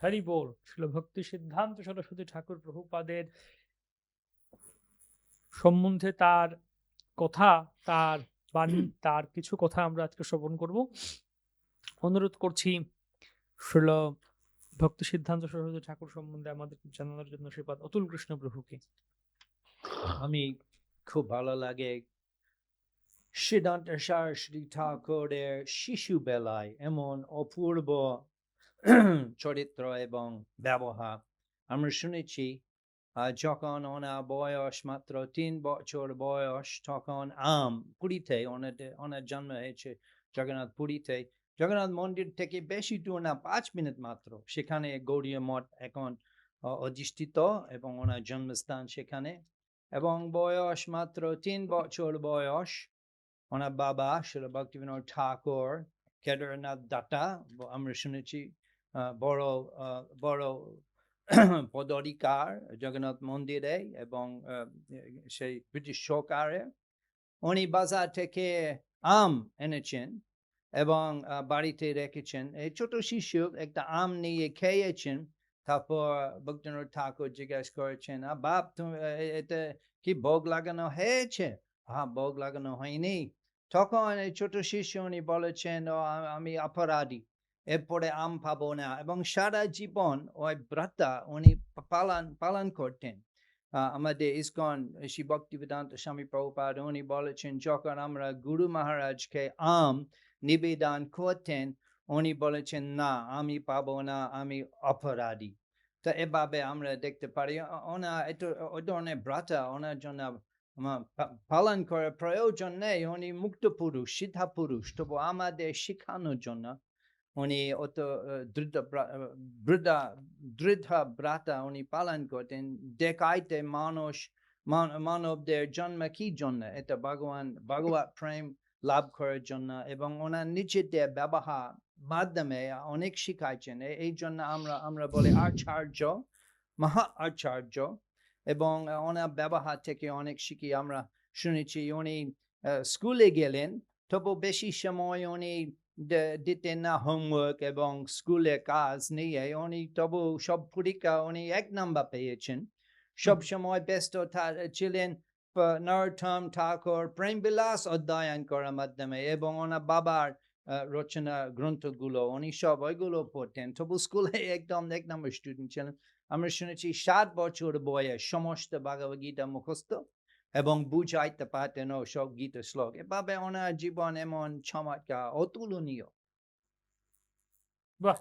হরি বল ছিল ভক্তি সিদ্ধান্ত সরস্বতী ঠাকুর প্রভুপাদের সম্বন্ধে তার কথা তার বাণী তার কিছু কথা আমরা আজকে শ্রবণ করব। অনুরোধ করছি শ্রীল ভক্তি সিদ্ধান্ত সরস্বতী ঠাকুর সম্বন্ধে আমাদের জানানোর জন্য শ্রীপাদ অতুল কৃষ্ণ প্রভুকে। আমি খুব ভালো লাগে সিদ্ধান্ত সরস্বতী ঠাকুরের শিশু বেলায় এমন অপূর্ব চরিত্র এবং ব্যবহার আমরা শুনেছি যখন ওনার বয়স মাত্র তিন বছর বয়স তখন আম পুরীতে ওনার জন্ম হয়েছে জগন্নাথ পুরীতে জগন্নাথ মন্দির থেকে বেশি দূর না পাঁচ মিনিট মাত্র সেখানে গৌরীয় মঠ এখন অধিষ্ঠিত এবং ওনার জন্মস্থান সেখানে এবং বয়স মাত্র তিন বছর বয়স ওনার বাবা শিল ভক্তিবিনোদ ঠাকুর কেদারনাথ দাতা আমরা শুনেছি বড় বড় পদাধিকার জগন্নাথ মন্দিরে এবং সেই ব্রিটিশ সরকারে। উনি বাজার থেকে আম এনেছেন এবং বাড়িতে রেখেছেন। এই ছোট শিশু একটা আম নিয়ে খেয়েছেন। তারপর ভক্তিনাথ ঠাকুর জিজ্ঞেস করেছেন "আ, বাপ এতে কি ভোগ লাগানো হয়েছে? হ্যাঁ ভোগ লাগানো হয়নি। তখন এই ছোট শিশু উনি বলেছেন "ও, আমি অপরাধী। এরপরে আম পাবো না। এবং সারা জীবন ওই ব্রতা উনি পালন পালন করতেন। আমাদের ইসকন শ্রী ভক্তি বেদান্ত স্বামী প্রভুপাদ উনি বলেছেন, যখন আমরা গুরু মহারাজকে আম নিবেদন করতেন, উনি বলেছেন, না, আমি পাবো না, আমি অপরাধী। তো এভাবে আমরা দেখতে পারি। ওনা একটু ওই ধরনের ব্রাতা ওনার জন্য পালন করার প্রয়োজন নেই। উনি মুক্ত পুরুষ, সিদ্ধা পুরুষ। তবু আমাদের শেখানোর জন্য উনি অত দৃঢ় বৃদ্ধা দৃঢ় ব্রাতা উনি পালন করতেন দেখাইতে মানুষ মান- মানবদের জন্ম কি জন্য এটা ভগবান ভগবত প্রেম লাভ করার জন্য এবং ওনার নিজেদের ব্যবহার মাধ্যমে অনেক শিখাইছেন এই জন্য আমরা আমরা বলি আচার্য মহা আচার্য এবং ওনার ব্যবহার থেকে অনেক শিখি আমরা শুনেছি উনি স্কুলে গেলেন তবু বেশি সময় উনি দিতেন না হোমওয়ার্ক এবং স্কুলে কাজ নিয়ে উনি তবু সব পরীক্ষা উনি এক নাম্বার পেয়েছেন। সব সময় ব্যস্ত ছিলেন নরোত্তম ঠাকুর প্রেম বিলাস অধ্যয়ন করার মাধ্যমে এবং ওনার বাবার রচনা গ্রন্থগুলো উনি সব ওইগুলো পড়তেন। তবু স্কুলে একদম এক নম্বর স্টুডেন্ট ছিলেন। আমরা শুনেছি সাত বছর বয়স সমস্ত ভগবদ গীতা মুখস্থ। এবং বুঝাইতে পারতেন ও সব গীত শ্লোক। এভাবে ওনার জীবন এমন চমৎকার অতুলনীয়। বাহ!